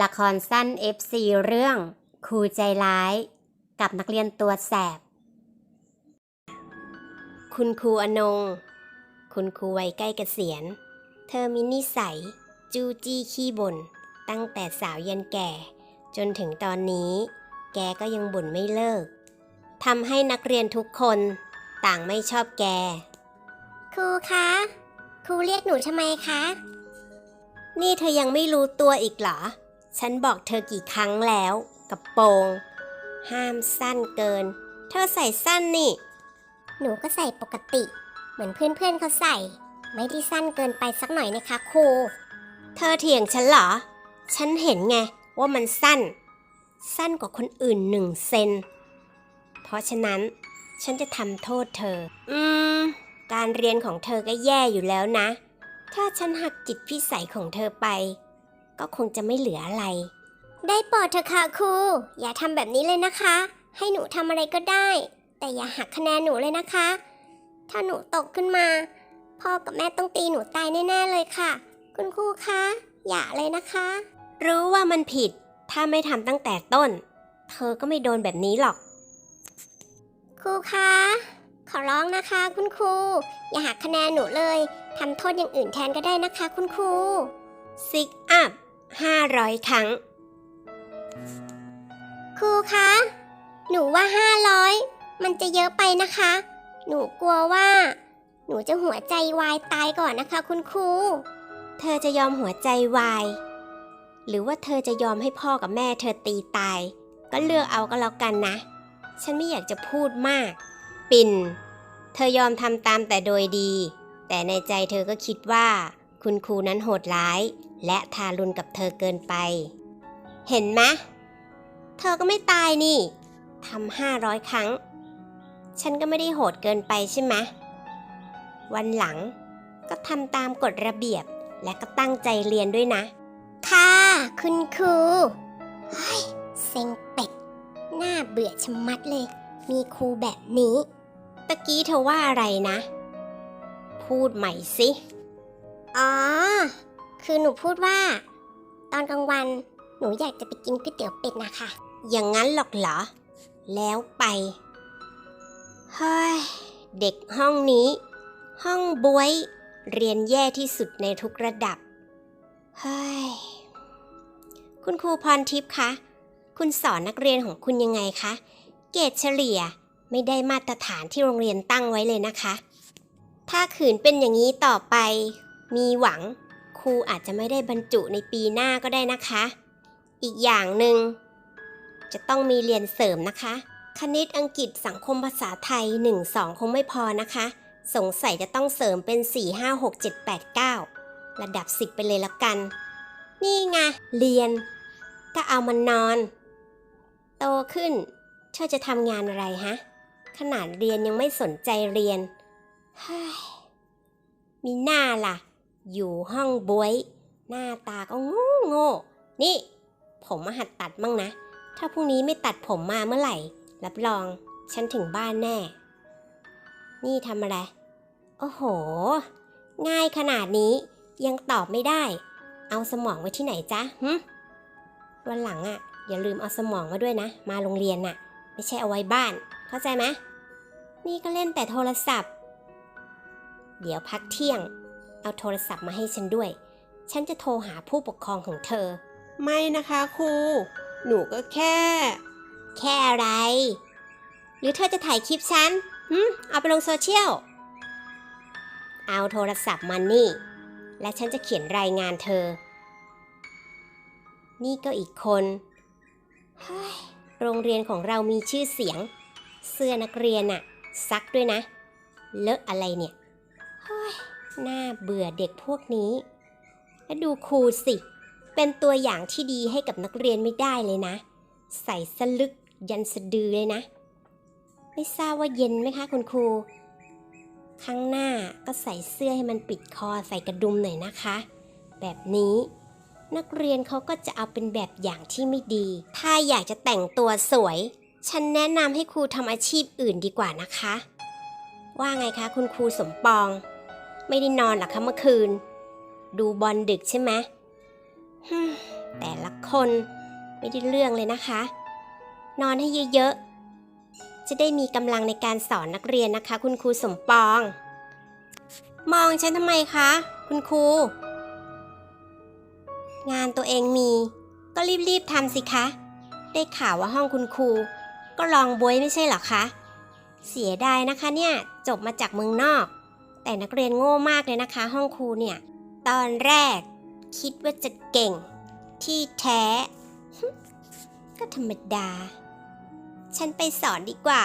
ละครสั้น FC เรื่องครูใจร้าย กับนักเรียนตัวแสบ คุณครูอนง คุณครูวัยใกล้เกษียณ เธอมีนิสัย จู้จี้ขี้บ่น ตั้งแต่สาวยันแก่ จนถึงตอนนี้ แกก็ยังบ่นไม่เลิกทำให้นักเรียนทุกคนต่างไม่ชอบแก ครูคะ ครูเรียกหนูทำไมคะ นี่เธอยังไม่รู้ตัวอีกเหรอ ฉันบอกเธอกี่ครั้งแล้วกับโปรง ห้ามสั้นเกิน เธอใส่สั้นนี่ หนูก็ใส่ปกติ เหมือนเพื่อนๆเขาใส่ ไม่ได้สั้นเกินไปสักหน่อยนะคะครู เธอเถียงฉันเหรอ ฉันเห็นไงว่ามันสั้น สั้นกว่าคนอื่นหนึ่งเซน เพราะฉะนั้นฉันจะทำโทษเธอ อืม การเรียนของเธอก็แย่อยู่แล้วนะ ถ้าฉันหักจิตพิสัยของเธอไป ก็คงจะไม่เหลืออะไร ได้โปรดเถอะค่ะครู อย่าทำแบบนี้เลยนะคะ ให้หนูทำอะไรก็ได้ แต่อย่าหักคะแนนหนูเลยนะคะ ถ้าหนูตกขึ้นมา พ่อกับแม่ต้องตีหนูตายแน่ๆเลยค่ะ คุณครูคะ อย่าเลยนะคะ รู้ว่ามันผิด ถ้าไม่ทำตั้งแต่ต้น เธอก็ไม่โดนแบบนี้หรอก ครูคะ ขอร้องนะคะ คุณครู อย่าหักคะแนนหนูเลยทำโทษอย่างอื่นแทนก็ได้นะคะ คุณครูซิกอัพ 500 ครั้ง ครูคะ หนูว่าห้าร้อยมันจะเยอะไปนะคะ หนูกลัวว่า หนูจะหัวใจวายตายก่อนนะคะ คุณครู เธอจะยอมหัวใจวาย หรือว่าเธอจะยอมให้พ่อกับแม่เธอตีตาย ก็เลือกเอาก็แล้วกันนะ ฉันไม่อยากจะพูดมาก ปิ่น เธอยอมทำตามแต่โดยดี แต่ในใจเธอก็คิดว่า คุณครูนั้นโหดร้าย และทารุณกับเธอเกินไป เห็นไหมเธอก็ไม่ตายนี่ทำห้าร้อยครั้ง ฉันก็ไม่ได้โหดเกินไปใช่ไหมวันหลังก็ทำตามกฎระเบียบและก็ตั้งใจเรียนด้วยนะ ค่ะ คุณครูเฮ้ยเซ็งเป็ดน่าเบื่อชะมัดเลย มีครูแบบนี้ ตะกี้เธอว่าอะไรนะ พูดใหม่สิ อ๋อ คือหนูพูดว่า ตอนกลางวันหนูอยากจะไปกินก๋วยเตี๋ยวเป็ดนะคะ อย่างนั้นหรอกเหรอ แล้วไป เฮ้ย เด็กห้องนี้ ห้องบวย เรียนแย่ที่สุดในทุกระดับ เฮ้ย คุณครูพรทิพย์คะ คุณสอนนักเรียนของคุณยังไงคะ เกรดเฉลี่ยไม่ได้มาตรฐานที่โรงเรียนตั้งไว้เลยนะคะ ถ้าขืนเป็นอย่างนี้ต่อไป มีหวังครูอาจจะไม่ได้บรรจุในปีหน้าก็ได้นะคะ อีกอย่างหนึ่งจะต้องมีเรียนเสริมนะคะ คณิตอังกฤษสังคมภาษาไทย 1 2 คงไม่พอนะคะ สงสัยจะต้องเสริมเป็น 4 5 6 7 8 9 ระดับ 10 ไปเลยละกัน นี่ไงเรียน ก็เอามันนอน โตขึ้นเธอจะทำงานอะไรฮะ ขนาดเรียนยังไม่สนใจเรียน เฮ้ย มีหน้าล่ะ อยู่ห้องบวย หน้าตาก็โง่โง่นี่ ผมมาหัดตัดมั่งนะ ถ้าพรุ่งนี้ไม่ตัดผมมาเมื่อไหร่ รับรอง ฉันถึงบ้านแน่ นี่ทำอะไร โอ้โห ง่ายขนาดนี้ยังตอบไม่ได้ เอาสมองไว้ที่ไหนจ๊ะหึวันหลังอะ่ะ อย่าลืมเอาสมองมาด้วยนะ มาโรงเรียนน่ะ ไม่ใช่เอาไว้บ้าน เข้าใจไหมนี่ก็เล่นแต่โทรศัพท์ เดี๋ยวพักเที่ยง เอาโทรศัพท์มาให้ฉันด้วย ฉันจะโทรหาผู้ปกครองของเธอ ไม่นะคะครู หนูก็แค่ แค่อะไร หรือเธอจะถ่ายคลิปฉันหึเอาไปลงโซเชียล เอาโทรศัพท์มานี่ และฉันจะเขียนรายงานเธอ นี่ก็อีกคนเฮ้ยโรงเรียนของเรามีชื่อเสียง เสื้อนักเรียนอะซักด้วยนะ เลอะอะไรเนี่ยเฮ้ย น่าเบื่อเด็กพวกนี้ แล้วดูครูสิ เป็นตัวอย่างที่ดีให้กับนักเรียนไม่ได้เลยนะ ใส่สลึกยันสะดือเลยนะ ไม่ทราบว่าเย็นไหมคะคุณครู ข้างหน้าก็ใส่เสื้อให้มันปิดคอใส่กระดุมหน่อยนะคะ แบบนี้นักเรียนเขาก็จะเอาเป็นแบบอย่างที่ไม่ดี ถ้าอยากจะแต่งตัวสวย ฉันแนะนำให้ครูทำอาชีพอื่นดีกว่านะคะ ว่าไงคะคุณครูสมปอง ไม่ได้นอนหรอคะเมื่อคืน ดูบอลดึกใช่ไหมแต่ละคนไม่ได้เรื่องเลยนะคะ นอนให้เยอะๆ จะได้มีกำลังในการสอนนักเรียนนะคะ คุณครูสมปอง มองฉันทำไมคะ คุณครู งานตัวเองมี ก็รีบๆทำสิคะ ได้ข่าวว่าห้องคุณครู ก็ลองบวยไม่ใช่หรอคะ เสียดายนะคะเนี่ย จบมาจากเมืองนอก แต่นักเรียนโง่มากเลยนะคะ ห้องครูเนี่ย ตอนแรกคิดว่าจะเก่ง ที่แท้ ก็ธรรมดา ฉันไปสอนดีกว่า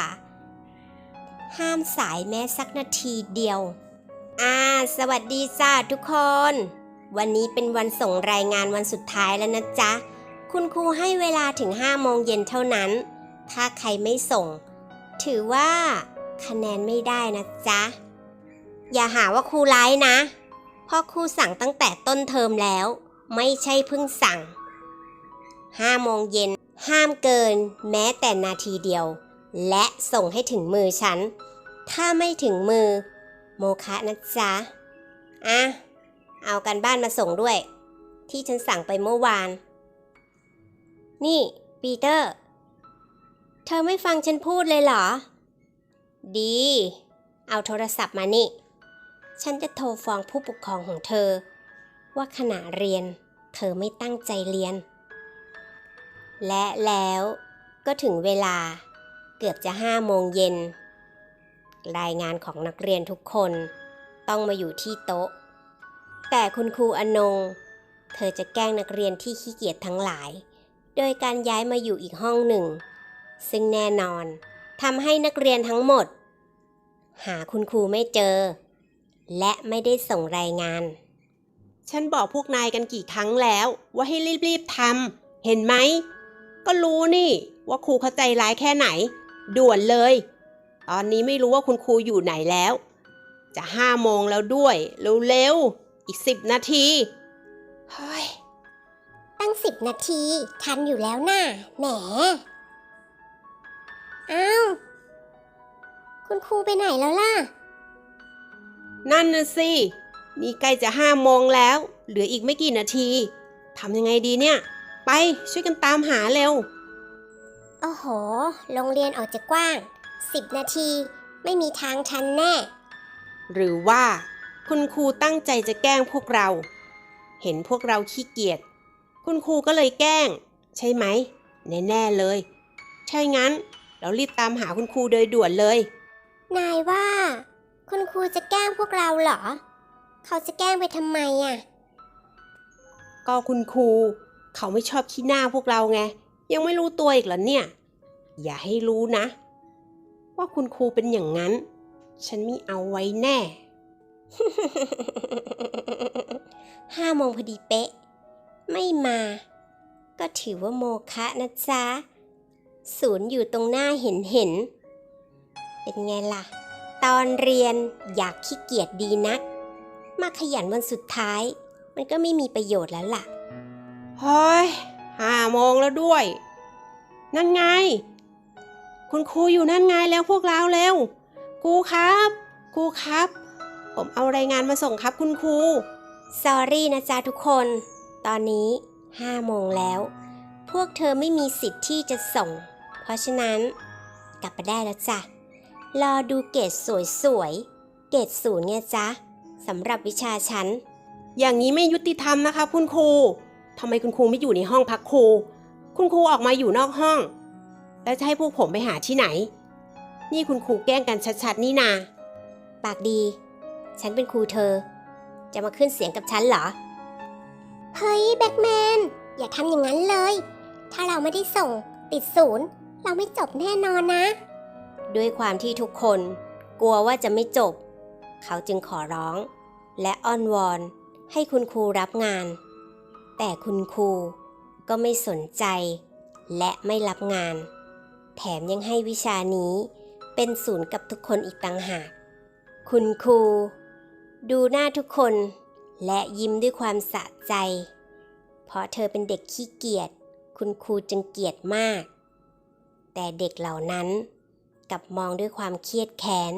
ห้ามสายแม้สักนาทีเดียว อ่า สวัสดีจ้าทุกคน วันนี้เป็นวันส่งรายงานวันสุดท้ายแล้วนะจ๊ะ คุณครูให้เวลาถึง5โมงเย็นเท่านั้น ถ้าใครไม่ส่ง ถือว่าคะแนนไม่ได้นะจ๊ะ อย่าหาว่าครูร้ายนะพราะครูสั่งตั้งแต่ต้นเทอมแล้ว ไม่ใช่เพิ่งสั่ง5โมงเย็น ห้ามเกิน แม้แต่นาทีเดียว และส่งให้ถึงมือฉัน ถ้าไม่ถึงมือ โมคะนะจ๊ะอะเอากันบ้านมาส่งด้วย ที่ฉันสั่งไปเมื่อวาน นี่ ปีเตอร์ เธอไม่ฟังฉันพูดเลยเหรอ ดี เอาโทรศัพท์มานี่ ฉันจะโทรฟ้องผู้ปกครองของเธอ ว่าขณะเรียนเธอไม่ตั้งใจเรียน และแล้วก็ถึงเวลาเกือบจะห้าโมงเย็น รายงานของนักเรียนทุกคนต้องมาอยู่ที่โต๊ะ แต่คุณครูอนง เธอจะแกล้งนักเรียนที่ขี้เกียจทั้งหลาย โดยการย้ายมาอยู่อีกห้องหนึ่ง ซึ่งแน่นอนทำให้นักเรียนทั้งหมด หาคุณครูไม่เจอ และไม่ได้ส่งรายงาน ฉันบอกพวกนายกันกี่ครั้งแล้ว ว่าให้รีบๆทำเห็นไหม ก็รู้นี่ ว่าครูเข้าใจร้ายแค่ไหน ด่วนเลย ตอนนี้ไม่รู้ว่าคุณครูอยู่ไหนแล้ว จะห้าโมงแล้วด้วยเร็วๆอีกสิบนาทีเฮ้ยตั้งสิบนาทีทันอยู่แล้วน่ะแหมอ้าวคุณครูไปไหนแล้วล่ะ นั่นน่ะสิ นี่ใกล้จะห้าโมงแล้ว เหลืออีกไม่กี่นาทีทำยังไงดีเนี่ย ไปช่วยกันตามหาเร็ว โอ้โห โรงเรียนออกจะกว้างสิบนาที ไม่มีทางทันแน่ หรือว่าคุณครูตั้งใจจะแกล้งพวกเรา เห็นพวกเราขี้เกียจ คุณครูก็เลยแกล้ง ใช่ไหม แน่ๆเลย ใช่งั้น เรารีบตามหาคุณครูโดยด่วนเลย นายว่า คุณครูจะแกล้งพวกเราเหรอ เขาจะแกล้งไปทำไมอะ ก็คุณครู เขาไม่ชอบขี้หน้าพวกเราไง ยังไม่รู้ตัวอีกเหรอเนี่ย อย่าให้รู้นะ ว่าคุณครูเป็นอย่างนั้น ฉันไม่เอาไว้แน่ ห้าโมงพอดีเป๊ะ ไม่มา ก็ถือว่าโมคะนะจ๊ะ ศูนย์อยู่ตรงหน้าเห็นเห็น เป็นไงล่ะ ตอนเรียนอยากขี้เกียจดีนัก มาขยันวันสุดท้าย มันก็ไม่มีประโยชน์แล้วล่ะ เฮ้ยห้าโมงแล้วด้วย นั่นไง คุณครูอยู่นั่นไงแล้วพวกเราเร็วครูครับครูครับ ผมเอารายงานมาส่งครับคุณครูสอรี่นะจ๊ะทุกคน ตอนนี้ห้าโมงแล้ว พวกเธอไม่มีสิทธิ์ที่จะส่ง เพราะฉะนั้น กลับไปได้แล้วจ้ะ รอดูเกรดสวยๆ เกรดศูนย์ไงจ๊ะสำหรับวิชาฉัน อย่างนี้ไม่ยุติธรรมนะคะ คุณครูทำไมคุณครูไม่อยู่ในห้องพักครู คุณครูออกมาอยู่นอกห้อง แล้วจะให้พวกผมไปหาที่ไหน นี่คุณครูแกล้งกันชัดๆนี่นา ปากดี ฉันเป็นครูเธอ จะมาขึ้นเสียงกับฉันเหรอ เฮ้ยแบ็กแมน อย่าทำอย่างนั้นเลย ถ้าเราไม่ได้ส่งติดศูนย์ เราไม่จบแน่นอนนะ ด้วยความที่ทุกคนกลัวว่าจะไม่จบ เขาจึงขอร้อง และอ้อนวอนให้คุณครูรับงาน แต่คุณครูก็ไม่สนใจ และไม่รับงาน แถมยังให้วิชานี้เป็นศูนย์กับทุกคนอีกต่างหาก คุณครู ดูหน้าทุกคน และยิ้มด้วยความสะใจ เพราะเธอเป็นเด็กขี้เกียจคุณครูจึงเกลียดมาก แต่เด็กเหล่านั้น กลับมองด้วยความเครียดแค้น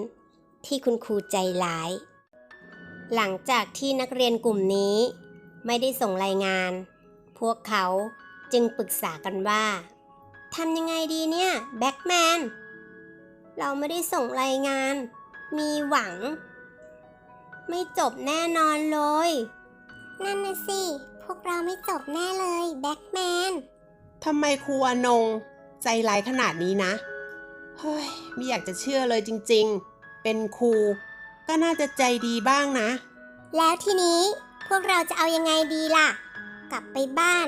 ที่คุณครูใจร้าย หลังจากที่นักเรียนกลุ่มนี้ ไม่ได้ส่งรายงาน พวกเขาจึงปรึกษากันว่าทำยังไงดีเนี่ยแบ็กแมนเราไม่ได้ส่งรายงาน มีหวัง ไม่จบแน่นอนเลย นั่นน่ะสิ พวกเราไม่จบแน่เลยแบ็กแมนทำไมครูอนง ใจร้ายขนาดนี้นะ เฮ้ยไม่อยากจะเชื่อเลยจริงๆ เป็นครู ก็น่าจะใจดีบ้างนะ แล้วทีนี้พวกเราจะเอายังไงดีล่ะ กลับไปบ้าน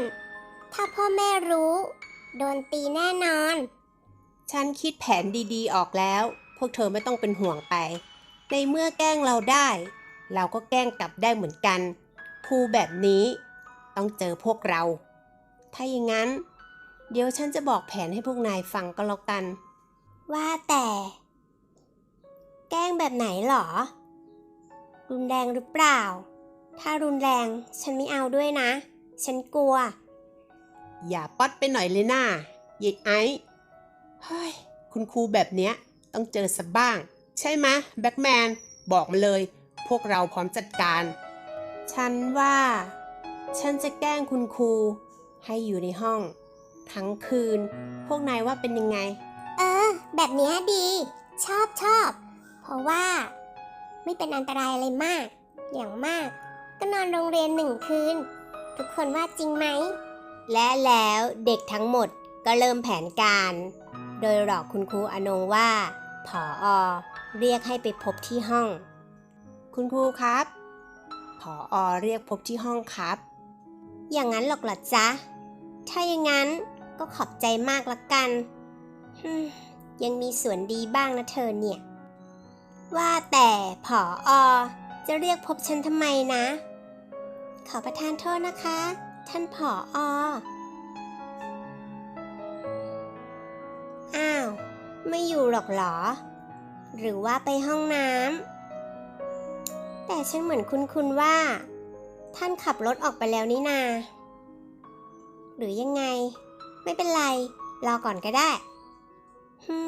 ถ้าพ่อแม่รู้ โดนตีแน่นอน ฉันคิดแผนดีๆออกแล้ว พวกเธอไม่ต้องเป็นห่วงไป ในเมื่อแกล้งเราได้ เราก็แกล้งกลับได้เหมือนกันครูแบบนี้ต้องเจอพวกเรา ถ้าอย่างนั้น เดี๋ยวฉันจะบอกแผนให้พวกนายฟังก็แล้วกัน ว่าแต่ แกล้งแบบไหนหรอ รุนแรงหรือเปล่า ถ้ารุนแรงฉันไม่เอาด้วยนะ ฉันกลัว อย่าป๊อดไปหน่อยเลยน่าเย็ดไอ้เฮ้ย คุณครูแบบเนี้ยต้องเจอสักบ้าง ใช่ไหมแบ็กแมน บอกมาเลย พวกเราพร้อมจัดการ ฉันว่า ฉันจะแกล้งคุณครู ให้อยู่ในห้อง ทั้งคืน พวกนายว่าเป็นยังไง แบบเนี้ยดี ชอบชอบ เพราะว่า ไม่เป็นอันตรายอะไรมาก อย่างมาก ก็นอนโรงเรียนหนึ่งคืน ทุกคนว่าจริงไหม และแล้วเด็กทั้งหมดก็เริ่มแผนการ โดยหลอกคุณครูอนงว่าผออเรียกให้ไปพบที่ห้อง คุณครูครับผออเรียกพบที่ห้องครับ อย่างนั้นหรอกเหรอจ๊ะ ถ้าอย่างนั้นก็ขอบใจมากละกันฮึม ยังมีส่วนดีบ้างนะเธอเนี่ย ว่าแต่ผออจะเรียกพบฉันทำไมนะ ขอประทานโทษนะคะ ท่านผอออ้าว ไม่อยู่หรอกหรอ หรือว่าไปห้องน้ำแต่ฉันเหมือนคุ้นๆว่า ท่านขับรถออกไปแล้วนี่นา หรือยังไง ไม่เป็นไร รอก่อนก็ได้ ฮึ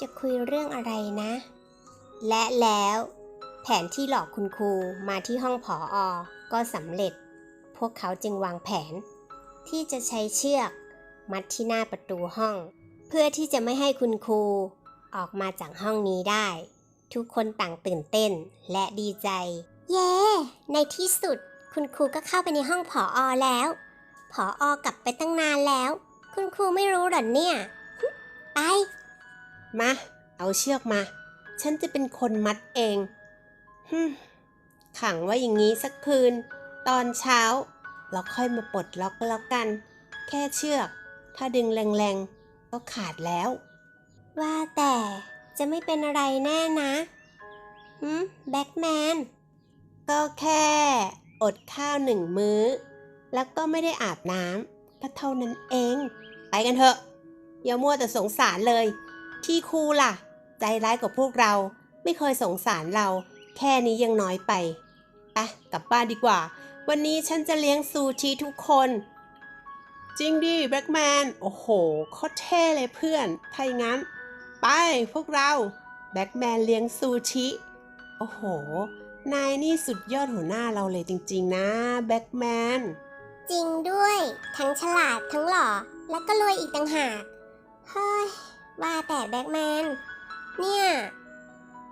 จะคุยเรื่องอะไรนะ และแล้ว แผนที่หลอกคุณครูมาที่ห้องผออก็สำเร็จ พวกเขาจึงวางแผน ที่จะใช้เชือก มัดที่หน้าประตูห้อง เพื่อที่จะไม่ให้คุณครูออกมาจากห้องนี้ได้ ทุกคนต่างตื่นเต้นและดีใจ เย้ ในที่สุด คุณครูก็เข้าไปในห้องผออแล้วผออกลับไปตั้งนานแล้ว คุณครูไม่รู้หรอเนี่ย ไป มา เอาเชือกมา ฉันจะเป็นคนมัดเองฮึขังไว้อย่างนี้สักคืน ตอนเช้า เราค่อยมาปลดล็อกก็แล้วกัน แค่เชือก ถ้าดึงแรงๆ ก็ขาดแล้ว ว่าแต่จะไม่เป็นอะไรแน่นะหืมแบ็กแมน ก็แค่ อดข้าวหนึ่งมื้อ แล้วก็ไม่ได้อาบน้ำก็เท่านั้นเอง ไปกันเถอะ อย่ามัวแต่สงสารเลย ที่ครูล่ะ ใจร้ายกว่าพวกเรา ไม่เคยสงสารเรา แค่นี้ยังน้อยไปไปกลับบ้านดีกว่า วันนี้ฉันจะเลี้ยงซูชิทุกคน จริงดิแบ็กแมน โอ้โหโคตรเท่เลยเพื่อน ถ้าอย่างนั้น ไปพวกเรา แบ็กแมนเลี้ยงซูชิ โอ้โห นายนี่สุดยอดหัวหน้าเราเลยจริง ๆ นะแบ็กแมนจริงด้วย ทั้งฉลาดทั้งหล่อ แล้วก็รวยอีกต่างหาก เฮ้ย ว่าแต่แบ็กแมน เนี่ย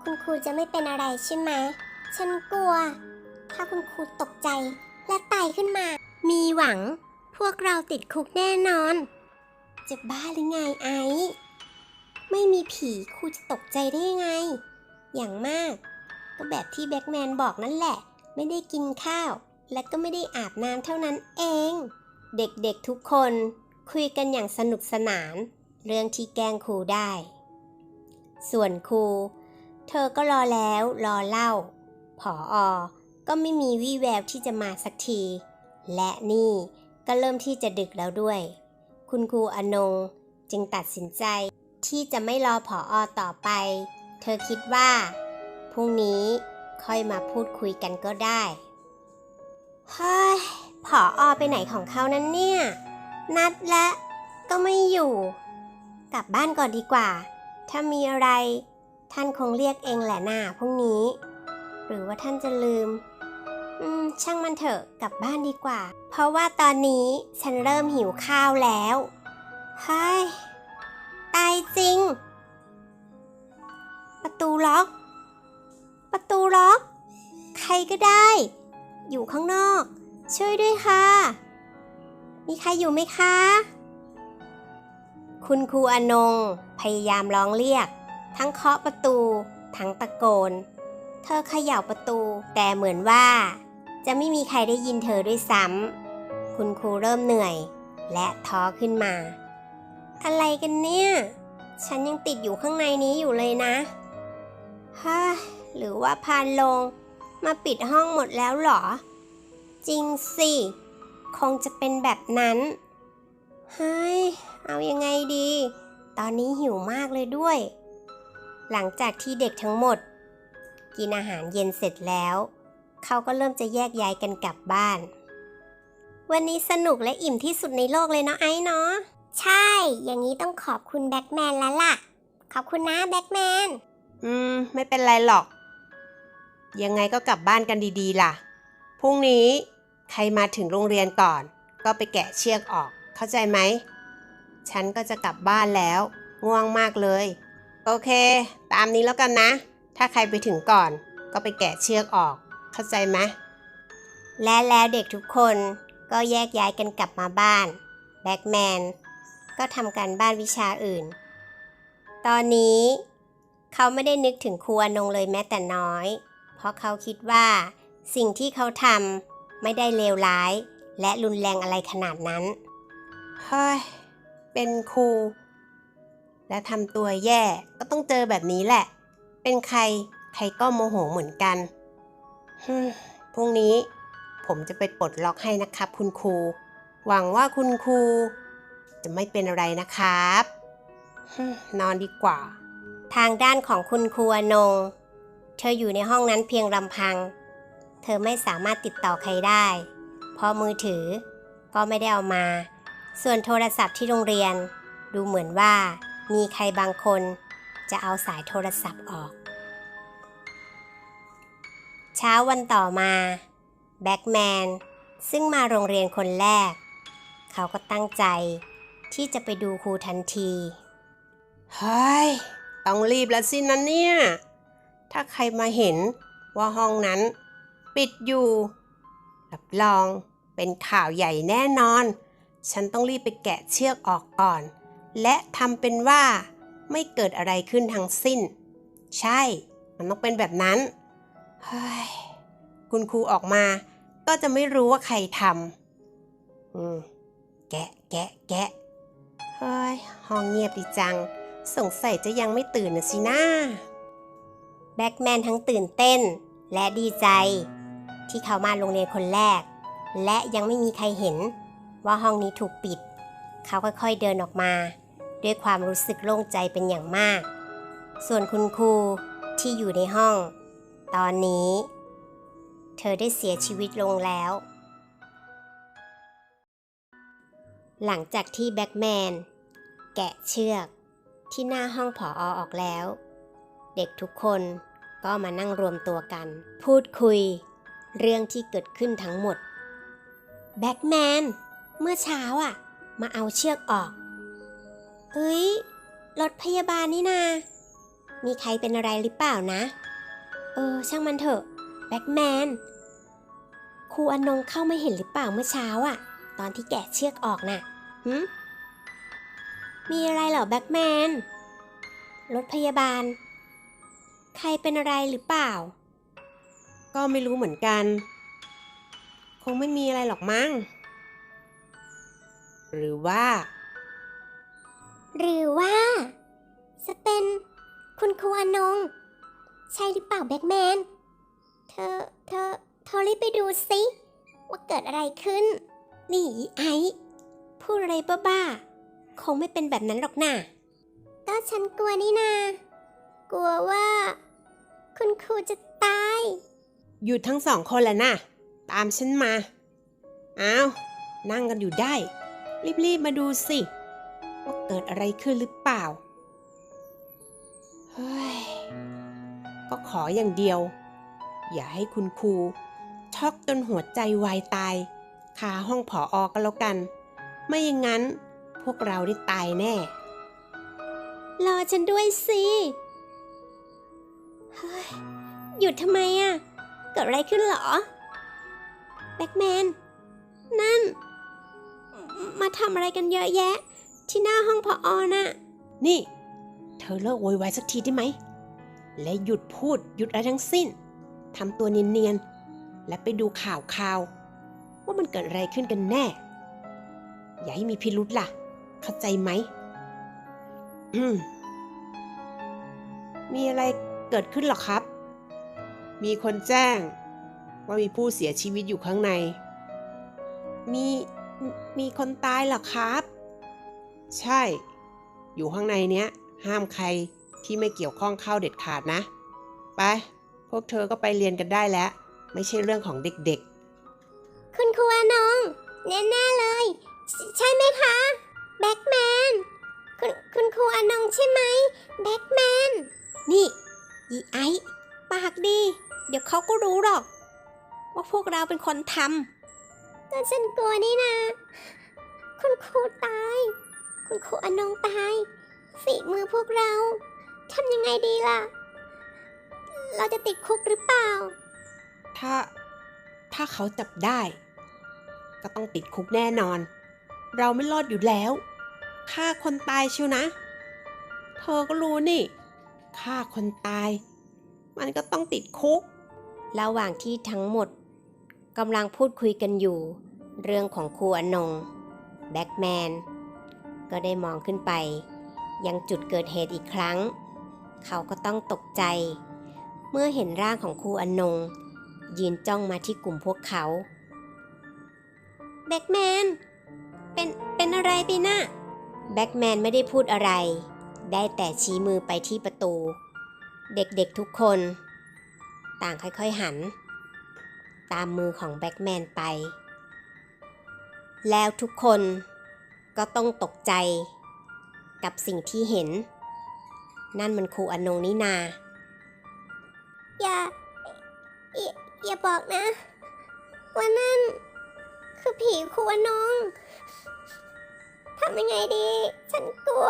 คุณครูจะไม่เป็นอะไรใช่ไหม ฉันกลัว ถ้าคุณครูตกใจและไต่ขึ้นมา มีหวัง พวกเราติดคุกแน่นอน จะบ้าหรือไงไอซ์ไม่มีผีครูจะตกใจได้ยังไง อย่างมาก ก็แบบที่แบ็กแมนบอกนั่นแหละ ไม่ได้กินข้าว และก็ไม่ได้อาบน้ำเท่านั้นเอง เด็กๆทุกคนคุยกันอย่างสนุกสนาน เรื่องที่แกล้งครูได้ ส่วนครู เธอก็รอแล้วรอเล่า ผออก็ไม่มีวี่แววที่จะมาสักที และนี่ก็เริ่มที่จะดึกแล้วด้วย คุณครูอนงจึงตัดสินใจที่จะไม่รอผออต่อไป เธอคิดว่า พรุ่งนี้ค่อยมาพูดคุยกันก็ได้เฮ้ยผออไปไหนของเขานั้นเนี่ย นัดและก็ไม่อยู่ กลับบ้านก่อนดีกว่า ถ้ามีอะไร ท่านคงเรียกเองแหละน่าพรุ่งนี้ หรือว่าท่านจะลืม อืม ช่างมันเถอะกลับบ้านดีกว่า เพราะว่าตอนนี้ฉันเริ่มหิวข้าวแล้วเฮ้ยตายจริง ประตูล็อก ประตูล็อก ใครก็ได้ อยู่ข้างนอก ช่วยด้วยค่ะ มีใครอยู่ไหมคะ คุณครูอนง พยายามร้องเรียก ทั้งเคาะประตู ทั้งตะโกน เธอเขย่าประตู แต่เหมือนว่า จะไม่มีใครได้ยินเธอด้วยซ้ำคุณครูเริ่มเหนื่อย และท้อขึ้นมา อะไรกันเนี่ย ฉันยังติดอยู่ข้างในนี้อยู่เลยนะฮ่าหรือว่าพานลง มาปิดห้องหมดแล้วเหรอ จริงสิ คงจะเป็นแบบนั้นเฮ้ย เอายังไงดี ตอนนี้หิวมากเลยด้วย หลังจากที่เด็กทั้งหมด กินอาหารเย็นเสร็จแล้ว เขาก็เริ่มจะแยกย้ายกันกลับบ้าน วันนี้สนุกและอิ่มที่สุดในโลกเลยเนาะไอ้เนาะ ใช่ อย่างนี้ต้องขอบคุณแบ็กแมนแล้วล่ะ ขอบคุณนะแบ็กแมน อืม ไม่เป็นไรหรอก ยังไงก็กลับบ้านกันดีๆ ล่ะ พรุ่งนี้ใครมาถึงโรงเรียนก่อน ก็ไปแกะเชือกออก เข้าใจไหม ฉันก็จะกลับบ้านแล้ว ง่วงมากเลย โอเค ตามนี้แล้วกันนะ ถ้าใครไปถึงก่อน ก็ไปแกะเชือกออก เข้าใจไหมและแล้วเด็กทุกคนก็แยกย้ายกันกลับมาบ้าน แบ็กแมนก็ทำการบ้านวิชาอื่น ตอนนี้เขาไม่ได้นึกถึงครูอนงเลยแม้แต่น้อย เพราะเขาคิดว่าสิ่งที่เขาทำไม่ได้เลวร้าย และรุนแรงอะไรขนาดนั้น เฮ้ย เป็นครู และทำตัวแย่ก็ต้องเจอแบบนี้แหละ เป็นใครใครก็โมโหเหมือนกันพรุ่งนี้ผมจะไปปลดล็อกให้นะครับ คุณครู หวังว่าคุณครู จะไม่เป็นอะไรนะครับนอนดีกว่า ทางด้านของคุณครูอนง เธออยู่ในห้องนั้นเพียงลำพัง เธอไม่สามารถติดต่อใครได้ เพราะมือถือก็ไม่ได้เอามา ส่วนโทรศัพท์ที่โรงเรียน ดูเหมือนว่ามีใครบางคนจะเอาสายโทรศัพท์ออก เช้าวันต่อมาแบ็กแมนซึ่งมาโรงเรียนคนแรก เขาก็ตั้งใจที่จะไปดูครูทันที เฮ้ย ต้องรีบแล้วสินะเนี่ย ถ้าใครมาเห็นว่าห้องนั้น ปิดอยู่ รับรองเป็นข่าวใหญ่แน่นอน ฉันต้องรีบไปแกะเชือกออกก่อน และทำเป็นว่าไม่เกิดอะไรขึ้นทั้งสิ้น ใช่ มันต้องเป็นแบบนั้น เฮ้ย คุณครูออกมา ก็จะไม่รู้ว่าใครทำอืม แกะ แกะ แกะ เฮ้ย ห้องเงียบดีจัง สงสัยจะยังไม่ตื่นนะสินะแบ็กแมนทั้งตื่นเต้น และดีใจ ที่เขามาโรงเรียนคนแรก และยังไม่มีใครเห็น ว่าห้องนี้ถูกปิด เขาค่อยๆเดินออกมา ด้วยความรู้สึกโล่งใจเป็นอย่างมาก ส่วนคุณครูที่อยู่ในห้อง ตอนนี้ เธอได้เสียชีวิตลงแล้ว หลังจากที่แบ็กแมน แกะเชือกที่หน้าห้องผออออกแล้ว เด็กทุกคนก็มานั่งรวมตัวกัน พูดคุย เรื่องที่เกิดขึ้นทั้งหมดแบ็กแมน เมื่อเช้าอะ มาเอาเชือกออกเฮ้ย รถพยาบาลนี่นา มีใครเป็นอะไรหรือเปล่านะ เออ ช่างมันเถอะ แบ็กแมน ครูอนงเข้าไม่เห็นหรือเปล่าเมื่อเช้าอะ ตอนที่แกะเชือกออกน่ะหืมมีอะไรเหรอแบ็กแมน รถพยาบาล ใครเป็นอะไรหรือเปล่า ก็ไม่รู้เหมือนกัน คงไม่มีอะไรหรอกมั้ง หรือว่า หรือว่าจะเป็นคุณครูอนงใช่หรือเปล่าแบ็กแมน เธอ เธอ เธอรีบไปดูสิว่าเกิดอะไรขึ้น นี่อีไอซ์พูดอะไรบ้าๆคงไม่เป็นแบบนั้นหรอกน่ะก็ฉันกลัวนี่นา กลัวว่า คุณครูจะตาย หยุดทั้งสองคนแหละนะ ตามฉันมา อ้าว นั่งกันอยู่ได้ รีบๆมาดูสิ ว่าเกิดอะไรขึ้นหรือเปล่า เฮ้ย ก็ขออย่างเดียว อย่าให้คุณครูช็อกจนหัวใจวายตายคาห้องผออก็แล้วกัน ไม่อย่างนั้นพวกเราได้ตายแน่ รอฉันด้วยสิ เฮ้ย หยุดทำไมอะเกิดอะไรขึ้นเหรอ แบ็กแมน นั่น มาทำอะไรกันเยอะแยะ ที่หน้าห้องพออน่ะ นี่ เธอเลิกโวยวายสักทีได้ไหม และหยุดพูดหยุดอะไรทั้งสิ้นทำตัวเนียนๆ และไปดูข่าวข่าวๆว่ามันเกิดอะไรขึ้นกันแน่ อย่าให้มีพิรุษล่ะ เข้าใจไหม อืม มีอะไรเกิดขึ้นหรอครับ มีคนแจ้ง ว่ามีผู้เสียชีวิตอยู่ข้างใน มี มีคนตายเหรอครับ ใช่ อยู่ข้างในเนี้ย ห้ามใครที่ไม่เกี่ยวข้องเข้าเด็ดขาดนะ ไป พวกเธอก็ไปเรียนกันได้แล้ว ไม่ใช่เรื่องของเด็กคุณครูอานงแน่ๆเลยใชใช่ไหมคะ แบ็กแมน คุณคุณครูอานงใช่ไหมแบ็กแมน นี่อีไอซ์ปากดี เดี๋ยวเขาก็รู้หรอก ว่าพวกเราเป็นคนท ก็ฉันกลัวนี่นะ คุณครูตาย คุณครูอนงตาย ฝีมือพวกเราทำยังไงดีล่ะ เราจะติดคุกหรือเปล่าๆถ้า ถ้าเขาจับได้ ก็ต้องติดคุกแน่นอน เราไม่รอดอยู่แล้วฆ่าคนตายชิวนะ เธอก็รู้นี่ฆ่าคนตาย มันก็ต้องติดคุกำระหว่างที่ทั้งหมด กำลังพูดคุยกันอยู่ เรื่องของครูอนงแบ็กแมนก็ได้มองขึ้นไป ยังจุดเกิดเหตุอีกครั้ง เขาก็ต้องตกใจ เมื่อเห็นร่างของครูอนงยืนจ้องมาที่กลุ่มพวกเขาแบ็กแมนเป็นเป็นอะไรไปนะ่ะแบ็กแมนไม่ได้พูดอะไร ได้แต่ชี้มือไปที่ประตู เด็กๆทุกคน ต่างค่อยๆหัน ตามมือของแบ็กแมนไป แล้วทุกคนก็ต้องตกใจกับสิ่งที่เห็น นั่นมันครูอนงนี่นาอย่าอย่า อย่าบอกนะ ว่านั่น คือผีครูอนงทำยังไงดี ฉันกลัว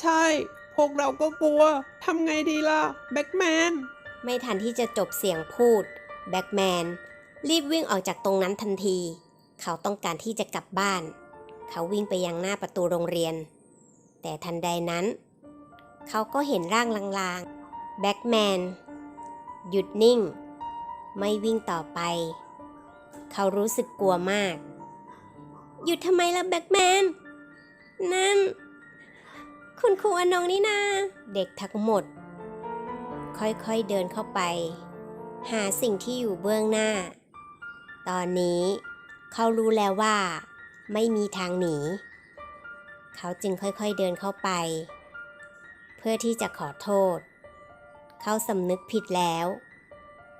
ใช่ พวกเราก็กลัวทำไงดีล่ะ แบ็กแมน ไม่ทันที่จะจบเสียงพูด แบ็กแมนรีบวิ่งออกจากตรงนั้นทันที เขาต้องการที่จะกลับบ้าน เขาวิ่งไปยังหน้าประตูโรงเรียน แต่ทันใดนั้น เขาก็เห็นร่างลางๆ แบ็กแมนหยุดนิ่ง ไม่วิ่งต่อไป เขารู้สึกกลัวมาก หยุดทำไมล่ะแบ็กแมน นั่น คุณครูอนงนี่นา เด็กทั้งหมด ค่อยๆเดินเข้าไป หาสิ่งที่อยู่เบื้องหน้า ตอนนี้เขารู้แล้วว่า ไม่มีทางหนี เขาจึงค่อยๆเดินเข้าไป เพื่อที่จะขอโทษ เขาสำนึกผิดแล้ว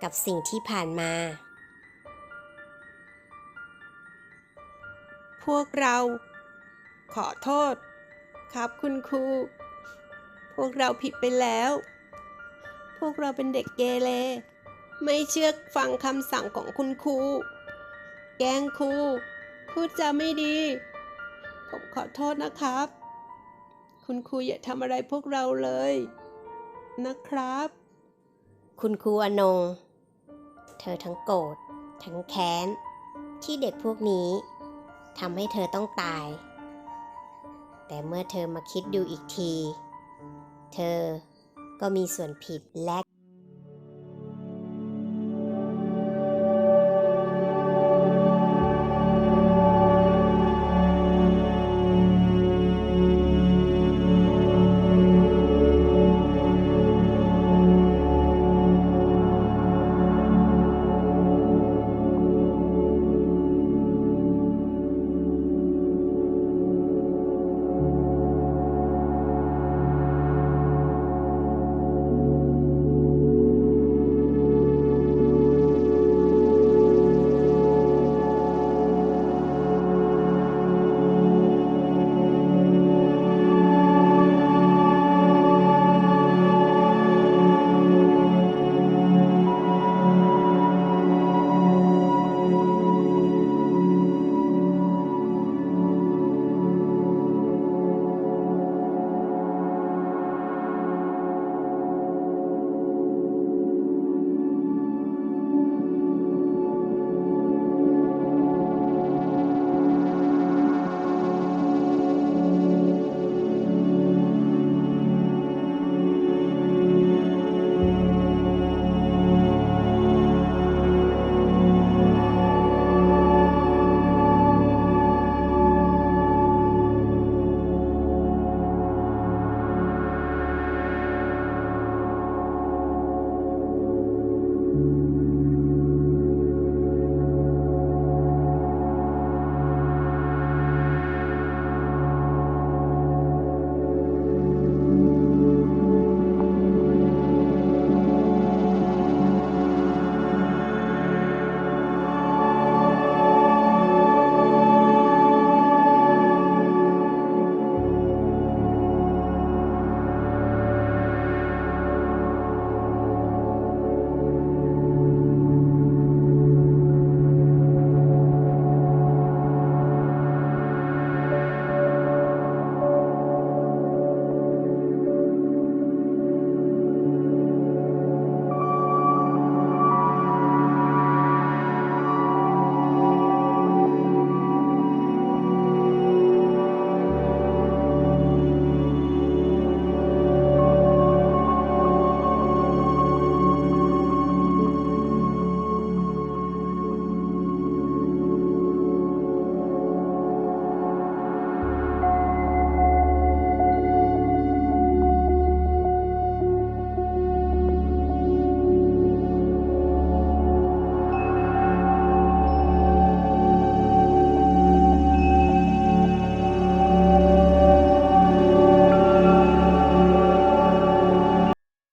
กับสิ่งที่ผ่านมา พวกเรา ขอโทษ ครับคุณครู พวกเราผิดไปแล้ว พวกเราเป็นเด็กเกเร ไม่เชื่อฟังคำสั่งของคุณครู แกล้งครู พูดจาไม่ดี ผมขอโทษนะครับ คุณครูอย่าทำอะไรพวกเราเลย นะครับ คุณครูอนง เธอทั้งโกรธ ทั้งแค้น ที่เด็กพวกนี้ทำให้เธอต้องตาย แต่เมื่อเธอมาคิดดูอีกที เธอก็มีส่วนผิดและ